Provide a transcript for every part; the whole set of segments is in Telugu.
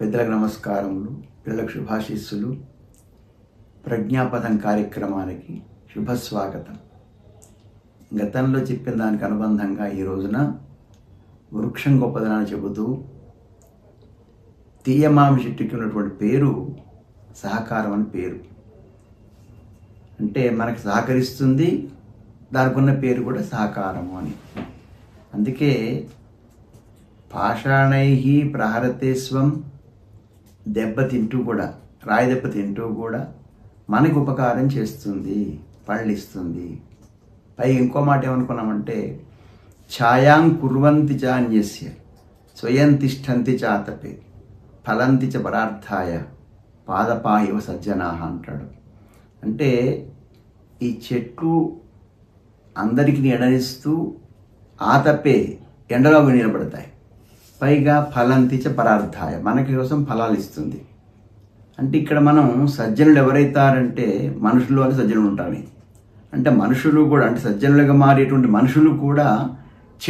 పెద్దలకు నమస్కారములు పిల్లలకు శుభాశిస్సులు. ప్రజ్ఞాపథం కార్యక్రమానికి శుభస్వాగతం. గతంలో చెప్పిన దానికి అనుబంధంగా ఈ రోజున వృక్షం గొప్పదనాన్ని చెబుతూ తీయమామి చెట్టుకి ఉన్నటువంటి పేరు సహకారం అని పేరు. అంటే మనకు సహకరిస్తుంది దానికి ఉన్న పేరు కూడా సహకారము అని. అందుకే పాషాణై ప్రహరతేస్వం దెబ్బ తింటూ కూడా రాయి దెబ్బ తింటూ కూడా మనకు ఉపకారం చేస్తుంది పళ్ళిస్తుంది. పై ఇంకో మాట ఏమనుకున్నామంటే ఛాయాం కుర్వంతి చాన్యస్య స్వయం తిష్టంతి చాతపే ఫలంతి చ పరార్థాయ పాదపాయువ సజ్జనాహ అంటాడు. అంటే ఈ చెట్లు అందరికీ నీడనిస్తూ ఆతపే ఎండలో నిలబడతాయి. పైగా ఫలంతిచ పరార్థాయ. మనకి కోసం ఫలాలు ఇస్తుంది. అంటే ఇక్కడ మనం సజ్జనులు ఎవరైతారంటే మనుషులు అని సజ్జనులు ఉంటారు. అంటే మనుషులు కూడా అంటే సజ్జనులుగా మారేటువంటి మనుషులు కూడా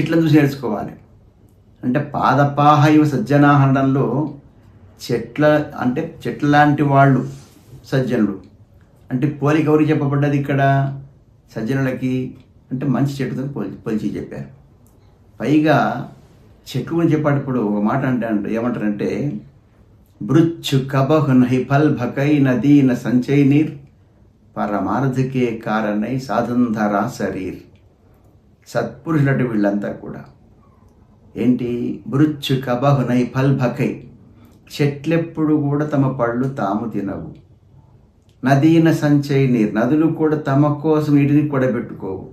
చెట్లను చూసి నేర్చుకోవాలి. అంటే పాదపాహైవ సజ్జనాహండంలో చెట్ల అంటే చెట్ల లాంటి వాళ్ళు సజ్జనులు. అంటే పోలిక ఎవరికి చెప్పబడ్డది ఇక్కడ? సజ్జనులకి. అంటే మంచి చెట్టుతో పోల్చి పోల్చి చెప్పారు. పైగా చెక్కుమని గురించి చెప్పేటప్పుడు ఒక మాట అంటే ఏమంటారంటే బృచ్చు కబహు నహి ఫల్ భకై నదీన సంచై నీర్ పరమార్థకే కారణై సాధంధరా శరీర్. సత్పురుషులటి వీళ్ళంతా కూడా. ఏంటి? బృచ్చు కబహు నై ఫల్ భకై చెట్లెప్పుడు కూడా తమ పళ్ళు తాము తినవు. నదీన సంచయ్ నీరు నదులు కూడా తమ కోసం నీటిని కూడబెట్టుకోవు.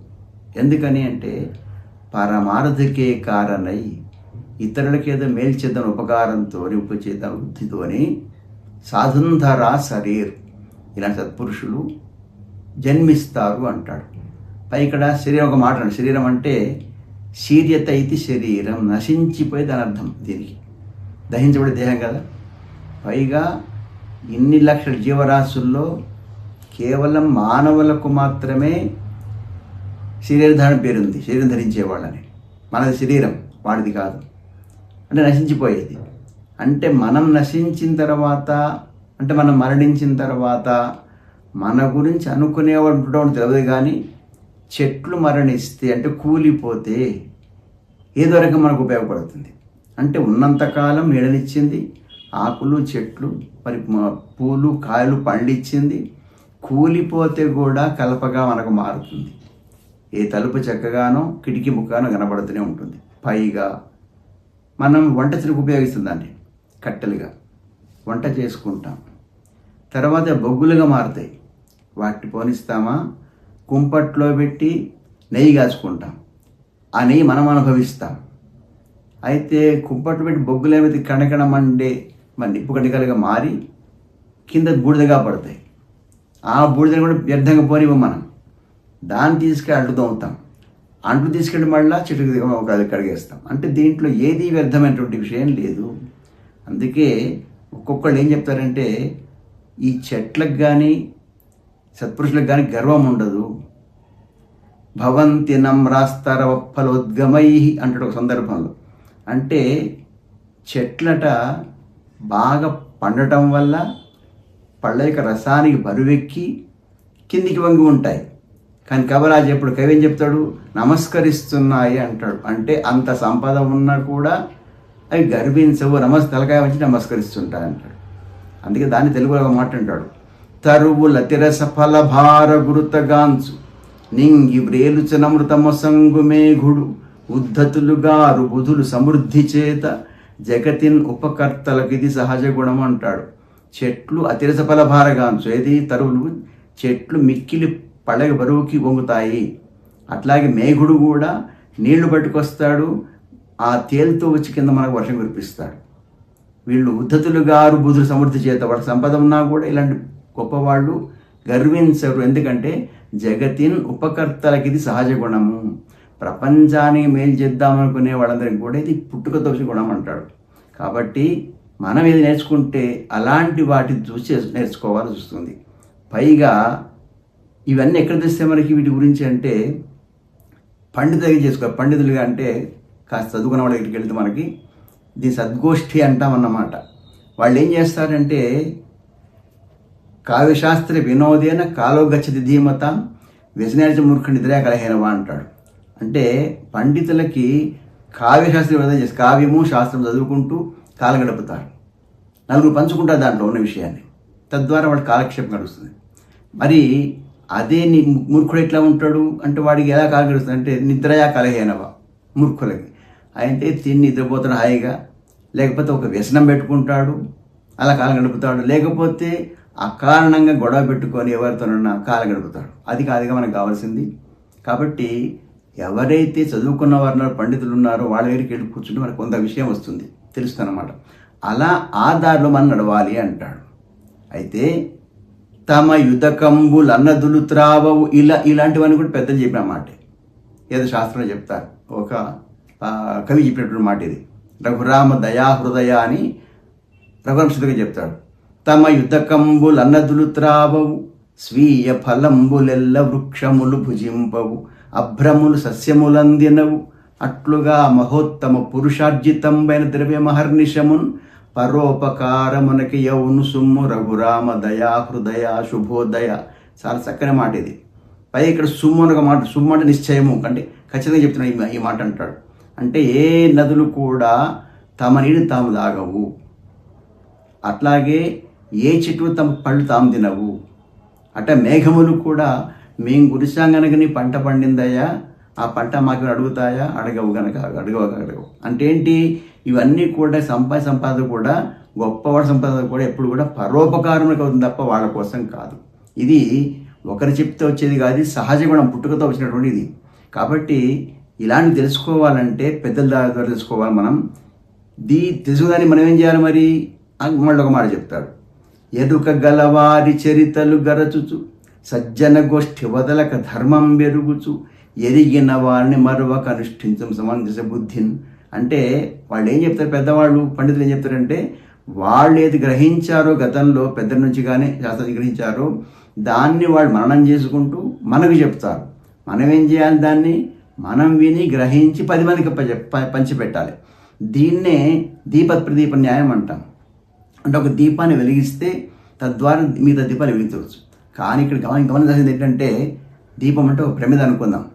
ఎందుకని అంటే పరమార్థకే కారణై ఇతరులకి ఏదో మేలు చేద్దాం ఉపకారంతో ఉపచేద్దాం బుద్ధితోని సాధుంధరా శరీర్. ఇలాంటి సత్పురుషులు జన్మిస్తారు అంటాడు. పై ఇక్కడ శరీరం ఒక మాట శరీరం అంటే శీర్యత ఇది శరీరం. నశించిపోయి దాని అర్థం దీనికి. దహించబడే దేహం కదా. పైగా ఇన్ని లక్షల జీవరాశుల్లో కేవలం మానవులకు మాత్రమే శరీరధారణ పేరుంది. శరీరం ధరించేవాళ్ళని. మనది శరీరం వాడిది కాదు. అంటే నశించిపోయేది. అంటే మనం నశించిన తర్వాత అంటే మనం మరణించిన తర్వాత మన గురించి అనుకునేవాడు ఉండడం తెలియదు కానీ చెట్లు మరణిస్తే అంటే కూలిపోతే ఏదో రకం మనకు ఉపయోగపడుతుంది. అంటే ఉన్నంతకాలం నీడనిచ్చింది ఆకులు చెట్లు మరి పూలు కాయలు పండ్లు ఇచ్చింది కూలిపోతే కూడా కలపగా మనకు మారుతుంది. ఏ తలుపు చక్కగానో కిటికీ ముక్కగానో కనబడుతూనే ఉంటుంది. పైగా మనం వంట చెరుకు ఉపయోగిస్తుందండి కట్టెలుగా. వంట చేసుకుంటాం. తర్వాత బొగ్గులుగా మారుతాయి. వాటిని పోనిస్తామా? కుంపట్లో పెట్టి నెయ్యి కాచుకుంటాం. ఆ నెయ్యి మనం అనుభవిస్తాం. అయితే కుంపట్లు పెట్టి బొగ్గులు ఏమైతే కణకణ మండే మరి నిప్పు కణికలుగా మారి కింద బూడిదగా పడతాయి. ఆ బూడిదని కూడా వ్యర్థంగా పోనివ్వం మనం. దాన్ని తీసుకెళ్ళి అంటు అంటు తీసుకెళ్ళి మళ్ళా చెట్టుకు ఒక అది కడిగేస్తాం. అంటే దీంట్లో ఏది వ్యర్థమైనటువంటి విషయం లేదు. అందుకే ఒక్కొక్కళ్ళు ఏం చెప్తారంటే ఈ చెట్లకు కానీ సత్పురుషులకు కానీ గర్వం ఉండదు. భవంతి నమ్రాస్తరవ ఫలోద్గమై అంటాడు ఒక సందర్భంలో. అంటే చెట్లట బాగా పండటం వల్ల పళ్ళ యొక్క రసానికి బరువెక్కి కిందికి వంగి ఉంటాయి. కానీ కవరాజు ఎప్పుడు కవి ఏం చెప్తాడు? నమస్కరిస్తున్నాయి అంటాడు. అంటే అంత సంపద ఉన్నా కూడా అవి గర్వించవు నమస్ తలకాయ వచ్చి నమస్కరిస్తుంటాయి అంటాడు. అందుకే దాన్ని తెలుగులో ఒక మాట అంటాడు. తరువుల తిరస ఫల భార గురుతగాంచు నింగి వ్రేలుచనమృతమ సంగు మేఘుడు ఉద్ధతులుగారు బుధులు సమృద్ధి చేత జగతిన్ ఉపకర్తలకిది సహజ గుణం అంటాడు. చెట్లు అతిరస ఫలభారగాంచు ఏది? తరువులు. చెట్లు మిక్కిలి పడగ బరువుకి వంగుతాయి. అట్లాగే మేఘుడు కూడా నీళ్ళు పట్టుకొస్తాడు. ఆ తేలుతో వచ్చి కింద మనకు వర్షం కురిపిస్తాడు. వీళ్ళు ఉద్ధతులు గారు బుధులు సమృద్ధి చేత వాళ్ళ సంపద ఉన్నా కూడా ఇలాంటి గొప్పవాళ్ళు గర్వించరు. ఎందుకంటే జగతిన్ ఉపకర్తలకి ఇది సహజ గుణము. ప్రపంచానికి మేలు చేద్దామనుకునే వాళ్ళందరికీ కూడా ఇది పుట్టుకతో వచ్చే గుణం అంటాడు. కాబట్టి మనం ఏది నేర్చుకుంటే అలాంటి వాటిని చూసి నేర్చుకోవాల్సి వస్తుంది. పైగా ఇవన్నీ ఎక్కడ తెస్తే మనకి వీటి గురించి అంటే పండితులు చేసుకో పండితులుగా అంటే కాస్త చదువుకున్న వాళ్ళ దగ్గరికి వెళ్తే మనకి దీని సద్గోష్ఠి అంటామన్నమాట వాళ్ళు ఏం చేస్తారంటే కావ్యశాస్త్ర వినోదేన కాలో గచ్చతి ధీమత వ్యసనార్జ మూర్ఖ నిద్రా కలహీనవా అంటాడు. అంటే పండితులకి కావ్యశాస్త్రం వినోదం చేసి కావ్యము శాస్త్రం చదువుకుంటూ కాలం గడుపుతారు. నలుగురు పంచుకుంటారు దాంట్లో ఉన్న విషయాన్ని. తద్వారా వాడి కాలక్షేపం గడుస్తుంది మరి అదే నీ మూర్ఖుడు ఎట్లా ఉంటాడు? అంటే వాడికి ఎలా కాలం అంటే నిద్రయా కలహేనవా? మూర్ఖులకి. అయితే తిని నిద్రపోతాడు హాయిగా. లేకపోతే ఒక వ్యసనం పెట్టుకుంటాడు అలా కాలం గడుపుతాడు లేకపోతే అకారణంగా గొడవ పెట్టుకొని ఎవరితోనన్నా కాలం గడుపుతాడు అది కాదుగా మనకు కావాల్సింది. కాబట్టి ఎవరైతే చదువుకున్న వారు పండితులు ఉన్నారో వాళ్ళ దగ్గరికి వెళ్ళి కూర్చుంటే మనకు కొంత విషయం వస్తుంది. తెలుస్తుందన్నమాట. అలా ఆ దారిలో మనం నడవాలి అంటాడు. అయితే తమ యుధకంబులు అన్నదులు త్రావవు ఇలా ఇలాంటివన్నీ కూడా పెద్దలు చెప్పిన మాట. ఏదో శాస్త్రంలో చెప్తారు. ఒక కవి చెప్పినటువంటి మాట ఇది. రఘురామ దయాహృదయ అని రఘువంశుడిగా చెప్తాడు. తమ యుధకంబులు అన్నదులు త్రావవు స్వీయ ఫలంబులెల్ల వృక్షములు భుజింపవు. అభ్రములు సస్యములందినవు. అట్లుగా మహోత్తమ పురుషార్జితంబైన ద్రవ్యమహర్నిశమున్ పరోపకారమునకి యౌను సుమ్ము రఘురామ దయా హృదయ శుభోదయ. చాలా చక్కని మాట ఇది. పై ఇక్కడ సుమ్ము అని మాట సుమ్ము అంటే నిశ్చయము. అంటే ఖచ్చితంగా చెప్తున్నాడు ఈ మా- ఈ మాట అంటాడు. అంటే ఏ నదులు కూడా తమ నీటిని తాము తాగవు. అట్లాగే ఏ చెట్టు తమ పళ్ళు తాము తినవు. అట్ట మేఘములు కూడా మేము గురిసాం గనక నీ పంట పండిందయ్యా ఆ పంట మాకు అడుగుతాయా? అడగవు గనక అడగవు అడగవు. అంటే ఏంటి? ఇవన్నీ కూడా సంపా సంపాదన కూడా గొప్పవాడి సంపాదన కూడా ఎప్పుడు కూడా పరోపకారములకు అవుతుంది తప్ప వాళ్ళ కోసం కాదు. ఇది ఒకరు చెప్తే వచ్చేది కాదు సహజ గుణం పుట్టుకతో వచ్చినటువంటి ఇది. కాబట్టి ఇలాంటి తెలుసుకోవాలంటే పెద్దల ద్వారా ద్వారా తెలుసుకోవాలి మనం. దీ తెలుసుదాన్ని మనం ఏం చేయాలి మరి? మళ్ళీ ఒక మాట చెప్తాడు. ఎరుక గలవారి చరితలు గరచుచు సజ్జన గోష్ఠి వదలక ధర్మం పెరుగుచు ఎరిగిన వారిని మరొక అనుష్ఠించం సమంజస బుద్ధిని. అంటే వాళ్ళు ఏం చెప్తారు? పెద్దవాళ్ళు పండితులు ఏం చెప్తారంటే వాళ్ళు ఏది గ్రహించారో గతంలో పెద్దల నుంచి కానీ శాస్త్రం గ్రహించారో దాన్ని వాళ్ళు మననం చేసుకుంటూ మనకు చెప్తారు. మనం ఏం చేయాలి దాన్ని? మనం విని గ్రహించి పది మందికి ప- పంచిపెట్టాలి. దీన్నే దీప ప్రదీప న్యాయం అంటాం. అంటే ఒక దీపాన్ని వెలిగిస్తే తద్వారా మిగతా దీపాలు వెలిగించవచ్చు కానీ ఇక్కడ గమని గమనించాల్సింది ఏంటంటే దీపం అంటే ఒక ప్రమిద అనుకుందాం.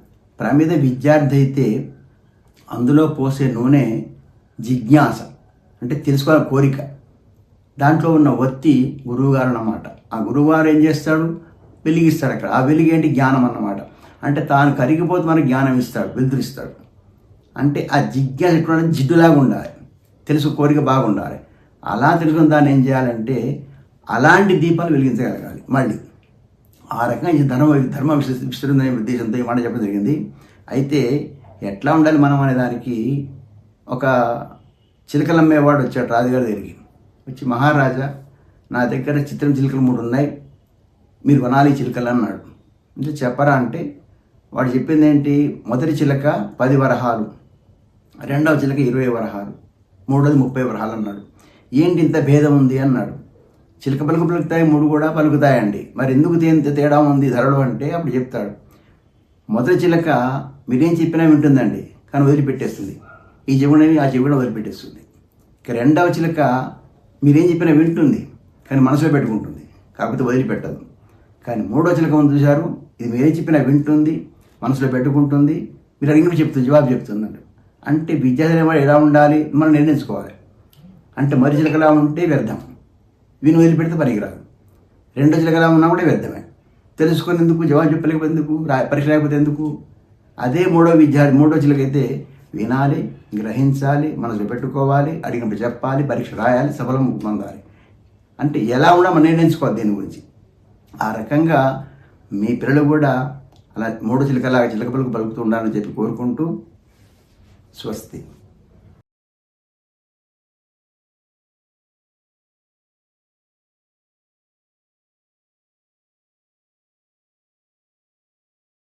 ప్రమిద విద్యార్థి అయితే అందులో పోసే నూనె జిజ్ఞాస అంటే తెలుసుకోవాలని కోరిక. దాంట్లో ఉన్న ఒత్తి గురువుగారు అన్నమాట ఆ గురువుగారు ఏం చేస్తాడు? వెలిగిస్తాడు అక్కడ. ఆ వెలుగు ఏంటి జ్ఞానం అన్నమాట. అంటే తాను కరిగిపోతే మనకు జ్ఞానం ఇస్తాడు వెలుతురిస్తాడు. అంటే ఆ జిజ్ఞాస ఎటువంటి జిడ్డులాగా ఉండాలి. తెలుసు కోరిక బాగుండాలి. అలా తెలుసుకున్న దాన్ని ఏం చేయాలంటే అలాంటి దీపాలు వెలిగించగలగాలి. మళ్ళీ ఆ రకంగా ఈ ధర్మ ధర్మ విశ్వ విస్తృతమైన ఉద్దేశంతో ఈ మాట చెప్పడం జరిగింది. అయితే ఎట్లా ఉండాలి మనం అనే దానికి ఒక చిలకలమ్మేవాడు వచ్చాడు రాజుగారి దగ్గరికి. వచ్చి మహారాజా నా దగ్గర చిత్రం చిలుకలు మూడు ఉన్నాయి. మీరు కొనాలి చిలుకలు అన్నాడు. అంటే చెప్పరా అంటే వాడు చెప్పింది ఏంటి? మొదటి చిలక పది వరహాలు రెండవ చిలక ఇరవై వరహాలు మూడోది ముప్పై వరహాలు అన్నాడు. ఏంటి ఇంత భేదం ఉంది? అన్నాడు. చిలక పలుకు పలుకుతాయి మూడు కూడా పలుకుతాయండి. మరి ఎందుకు తే- ఇంత తేడా ఉంది? ధరలు అంటే అప్పుడు చెప్తాడు. మొదటి చిలక మీరేం చెప్పినా వింటుందండి కానీ వదిలిపెట్టేస్తుంది. ఈ చెవుడని ఆ చెవుడ వదిలిపెట్టేస్తుంది. ఇక రెండవ చిలక మీరేం చెప్పినా వింటుంది కానీ మనసులో పెట్టుకుంటుంది కాకపోతే వదిలిపెట్టదు. కానీ మూడో చిలక ఉంది చూశారు ఇది మీరేం చెప్పినా వింటుంది మనసులో పెట్టుకుంటుంది మీరు అడిగినప్పుడు చెప్తుంది జవాబు చెప్తుందండి. అంటే విద్యార్థులు వాడు ఎలా ఉండాలి మనం నిర్ణయించుకోవాలి. అంటే మరి చిలకలా ఉంటే వ్యర్థం. విని వదిలిపెడితే పనికిరాదు. రెండో చిలకలా ఉన్నా కూడా వ్యర్థమే. తెలుసుకునేందుకు జవాబు చెప్పలేకపోయేందుకు రా పరీక్ష లేకపోతే ఎందుకు అదే మూడో విద్యార్థి మూడో చిలకైతే వినాలి గ్రహించాలి మనసులో పెట్టుకోవాలి అడిగినప్పుడు చెప్పాలి పరీక్ష రాయాలి సఫలం పొందాలి. అంటే ఎలా ఉన్నా మనం నిర్ణయించుకోవాలి దీని గురించి. ఆ రకంగా మీ పిల్లలు కూడా అలా మూడు చిలకలాగా చిలక పలుకు పలుకుతూ ఉండాలని చెప్పి కోరుకుంటూ స్వస్తి.